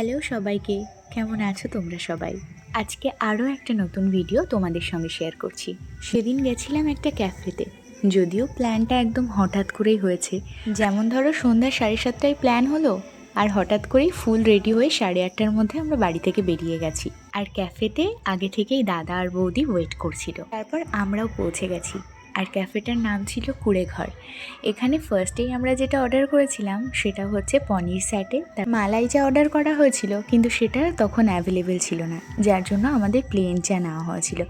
Hello সবাইকে, কেমন আছো তোমরা সবাই? আজকে আরও একটা নতুন ভিডিও তোমাদের সঙ্গে শেয়ার করছি। সেদিন গেছিলাম একটা ক্যাফেতে যদিও প্ল্যানটা একদম হঠাৎ করেই হয়েছে। যেমন ধরো সন্ধ্যা সাড়ে সাতটায় প্ল্যান হলো, আর হঠাৎ করেই ফুল রেডি হয়ে সাড়ে আটটার মধ্যে আমরা বাড়ি থেকে বেরিয়ে গেছি। আর ক্যাফেতে আগে থেকেই দাদা আর বৌদি ওয়েট করছিল। তারপর আমরাও পৌঁছে গেছি। আর ক্যাফেটার নাম ছিল কুড়েঘর এখানে ফার্স্টেই আমরা যেটা অর্ডার করেছিলাম, সেটা হচ্ছে পনির স্যাটে। তার মালাই চা অর্ডার করা হয়েছিল, কিন্তু সেটা তখন অ্যাভেলেবেল ছিল না, যার জন্য আমাদের প্লেন চা নেওয়া হয়েছিল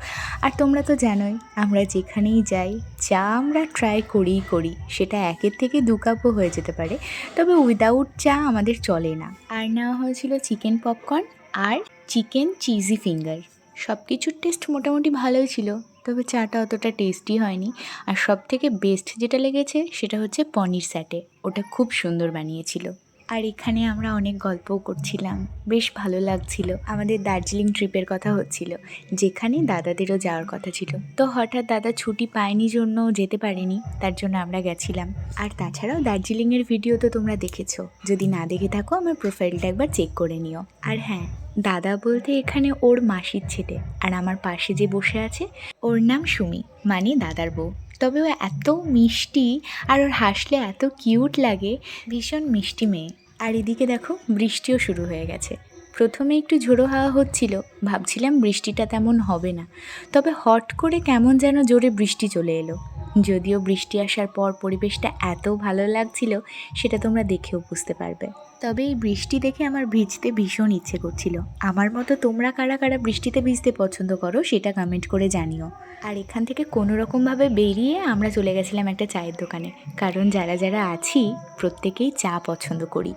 আর তোমরা তো জানোই, আমরা যেখানেই যাই, চা আমরা ট্রাই করিই করি, সেটা একের থেকে দু কাপও হয়ে যেতে পারে, তবে উইদাউট চা আমাদের চলে না। আর নেওয়া হয়েছিল চিকেন পপকর্ন আর চিকেন চিজি ফিঙ্গার সব কিছুর টেস্ট মোটামুটি ভালোই ছিল। তবে চাটা অতটা টেস্টি হয়নি। আর সব থেকে বেস্ট যেটা লেগেছে সেটা হচ্ছে পনির স্যাটে ওটা খুব সুন্দর বানিয়েছিল। আর এখানে আমরা অনেক গল্পও করছিলাম, বেশ ভালো লাগছিল। আমাদের দার্জিলিং ট্রিপের কথা হচ্ছিল, যেখানে দাদাদেরও যাওয়ার কথা ছিল। তো হঠাৎ দাদা ছুটি পায়নি জন্য যেতে পারেনি, তার জন্য আমরা গেছিলাম। আর তাছাড়াও দার্জিলিংয়ের ভিডিও তো তোমরা দেখেছ, যদি না দেখে থাকো আমার প্রোফাইলটা একবার চেক করে নিও। আর হ্যাঁ দাদা বলতে এখানে ওর মাসির ছেলে, আর আমার পাশে যে বসে আছে, ওর নাম সুমি মানে দাদার বউ। তবে ও এত মিষ্টি, আর ওর হাসলে এত কিউট লাগে, ভীষণ মিষ্টি মেয়ে। আর এদিকে দেখো, বৃষ্টিও শুরু হয়ে গেছে। প্রথমে একটু ঝোড়ো হাওয়া হচ্ছিল, ভাবছিলাম বৃষ্টিটা তেমন হবে না। তবে হট করে কেমন যেন জোরে বৃষ্টি চলে এলো। যদিও বৃষ্টি আসার পর পরিবেশটা এত ভালো লাগছিল, সেটা তোমরা দেখেও বুঝতে পারবে। তবে এই বৃষ্টি দেখে আমার ভিজতে ভীষণ ইচ্ছে করছিল। আমার মতো তোমরা কারা কারা বৃষ্টিতে ভিজতে পছন্দ করো, সেটা কমেন্ট করে জানিও। আর এখান থেকে কোনো রকমভাবে বেরিয়ে আমরা চলে গেছিলাম একটা চায়ের দোকানে। কারণ যারা যারা আছি, প্রত্যেকেই চা পছন্দ করি।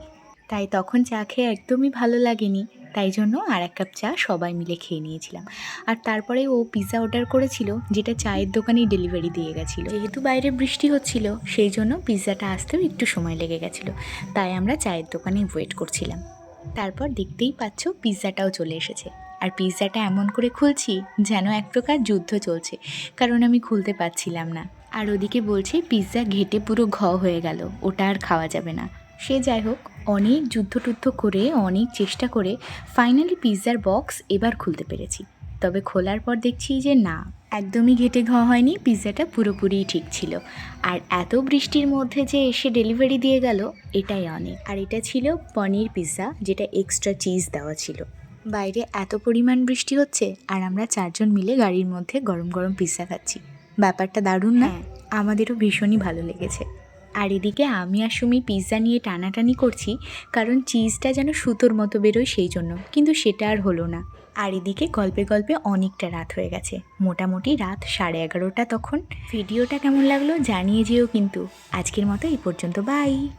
তাই তখন চা খেয়ে একদমই ভালো লাগেনি। তাই জন্য আর এক কাপ চা সবাই মিলে খেয়ে নিয়েছিলাম। আর তারপরে ও পিৎজা অর্ডার করেছিল, যেটা চায়ের দোকানেই ডেলিভারি দিয়ে গেছিল। যেহেতু বাইরে বৃষ্টি হচ্ছিল, সেই জন্য পিৎজাটা আসতেও একটু সময় লেগে গেছিল। তাই আমরা চায়ের দোকানে ওয়েট করছিলাম। তারপর দেখতেই পাচ্ছ পিৎজাটাও চলে এসেছে। আর পিৎজাটা এমন করে খুলছি যেন এক প্রকার যুদ্ধ চলছে, কারণ আমি খুলতে পারছিলাম না। আর ওদিকে বলছে পিৎজা ঘেটে পুরো ঘ হয়ে গেল, ওটা আর খাওয়া যাবে না। সে যাই হোক অনেক যুদ্ধ টুদ্ধ করে, অনেক চেষ্টা করে ফাইনালি পিৎজার বক্স এবার খুলতে পেরেছি। তবে খোলার পর দেখছি যে না, একদমই ঘেটে ঘ হয়নি পিৎজাটা পুরোপুরিই ঠিক ছিল। আর এত বৃষ্টির মধ্যে যে এসে ডেলিভারি দিয়ে গেল, এটাই অনেক। আর এটা ছিল পনির পিৎজা যেটা এক্সট্রা চিজ দেওয়া ছিল। বাইরে এত পরিমাণ বৃষ্টি হচ্ছে, আর আমরা চারজন মিলে গাড়ির মধ্যে গরম গরম পিৎজা খাচ্ছি। ব্যাপারটা দারুণ না? আমাদেরও ভীষণই ভালো লেগেছে। আর এদিকে আমি আর সুমি পিৎজা নিয়ে টানাটানি করছি, কারণ চিজটা যেন সুতোর মতো বেরোয় সেই জন্য, কিন্তু সেটা আর হলো না। আর এদিকে গল্পে গল্পে অনেকটা রাত হয়ে গেছে, মোটামুটি রাত সাড়ে এগারোটা তখন। ভিডিওটা কেমন লাগল জানিয়ে যেও কিন্তু। আজকের মতো এই পর্যন্ত বাই